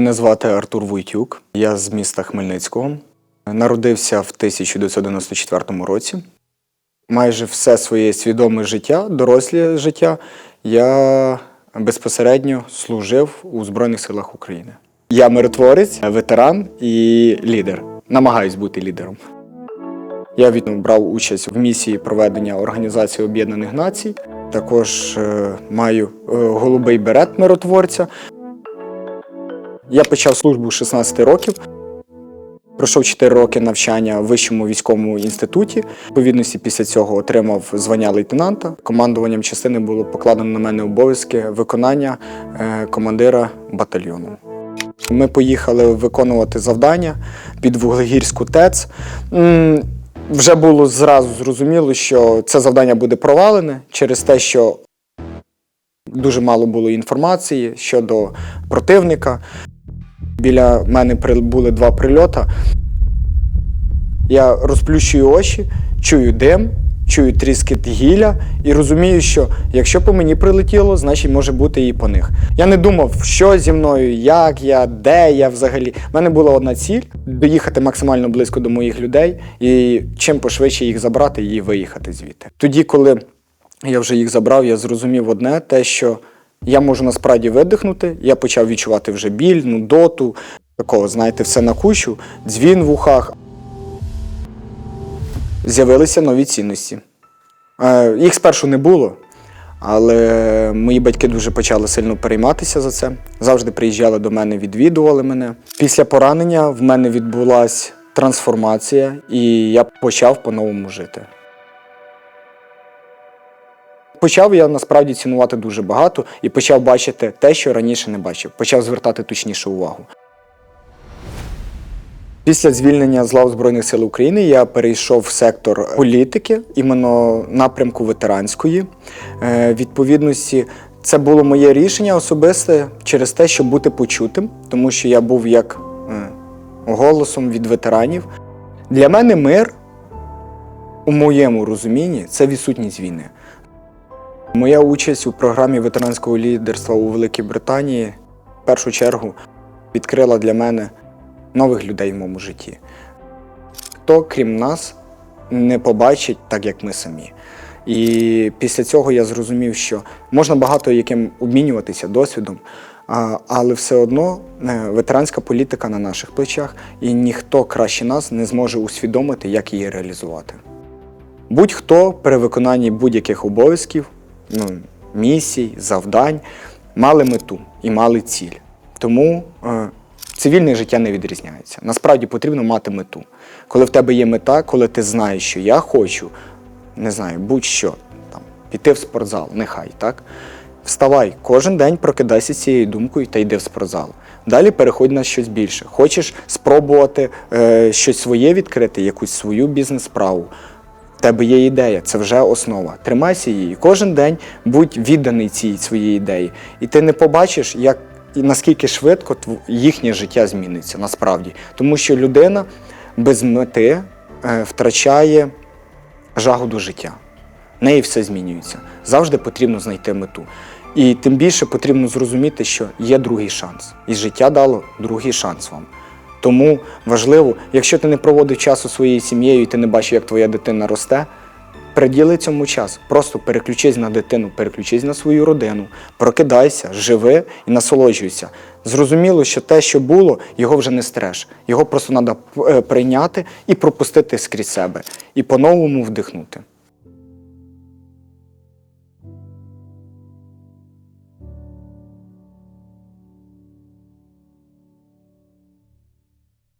Мене звати Артур Войтюк. Я з міста Хмельницького. Народився в 1994 році. Майже все своє свідоме життя, доросле життя, я безпосередньо служив у Збройних силах України. Я миротворець, ветеран і лідер. Намагаюсь бути лідером. Я брав участь в місії проведення Організації Об'єднаних Націй. Також е, маю е, голубий берет миротворця. Я почав службу 16 років. Пройшов 4 роки навчання в Вищому військовому інституті. Відповідності після цього отримав звання лейтенанта. Командуванням частини було покладено на мене обов'язки виконання е, командира батальйону. Ми поїхали виконувати завдання під Вуглегірську ТЕЦ. Вже було зразу зрозуміло, що це завдання буде провалене через те, що дуже мало було інформації щодо противника. Біля мене були два прильота. Я розплющую очі, чую дим, чую тріскіт гілля і розумію, що якщо по мені прилетіло, значить може бути і по них. Я не думав, що зі мною, як я, де я взагалі. У мене була одна ціль доїхати максимально близько до моїх людей і чим пошвидше їх забрати і виїхати звідти. Тоді, коли я вже їх забрав, я зрозумів одне: те, що я можу насправді видихнути. Я почав відчувати вже біль, нудоту, такого, знаєте, все на кучу, дзвін в ухах. З'явилися нові цінності. Е, Їх спершу не було, але мої батьки дуже почали сильно перейматися за це. Завжди приїжджали до мене, відвідували мене. Після поранення в мене відбулася трансформація, і я почав по-новому жити. Почав я насправді цінувати дуже багато і почав бачити те, що раніше не бачив. Почав звертати точніше увагу. Після звільнення з лав Збройних сил України я перейшов в сектор політики, іменно напрямку ветеранської. Е, відповідності, це було моє рішення особисте через те, щоб бути почутим, тому що я був як е, голосом від ветеранів. Для мене мир, у моєму розумінні, це відсутність війни. Моя участь у програмі ветеранського лідерства у Великій Британії в першу чергу відкрила для мене нових людей в моєму житті. Хто, крім нас, не побачить так, як ми самі. І після цього я зрозумів, що можна багато яким обмінюватися досвідом, але все одно е, ветеранська політика на наших плечах, і ніхто краще нас не зможе усвідомити, як її реалізувати. Будь-хто при виконанні будь-яких обов'язків, ну, місій, завдань мали мету і мали ціль. Тому е, цивільне життя не відрізняється. Насправді потрібно мати мету. Коли в тебе є мета, коли ти знаєш, що я хочу, не знаю, будь-що, там, піти в спортзал, нехай, так? Вставай, кожен день прокидайся цією думкою та йди в спортзал. Далі переходь на щось більше. Хочеш спробувати е, щось своє відкрити, якусь свою бізнес-справу. В тебе є ідея, це вже основа. Тримайся її. Кожен день будь відданий цій своїй ідеї. І ти не побачиш, як і наскільки швидко їхнє життя зміниться насправді. Тому що людина без мети е, втрачає жагу до життя. В неї все змінюється. Завжди потрібно знайти мету. І тим більше потрібно зрозуміти, що є другий шанс. І життя дало другий шанс вам. Тому важливо, якщо ти не проводив часу своєю сім'єю і ти не бачиш, як твоя дитина росте, приділи цьому час. Просто переключись на дитину, переключись на свою родину, прокидайся, живи і насолоджуйся. Зрозуміло, що те, що було, його вже не стреш. Його просто треба прийняти і пропустити скрізь себе, і по-новому вдихнути.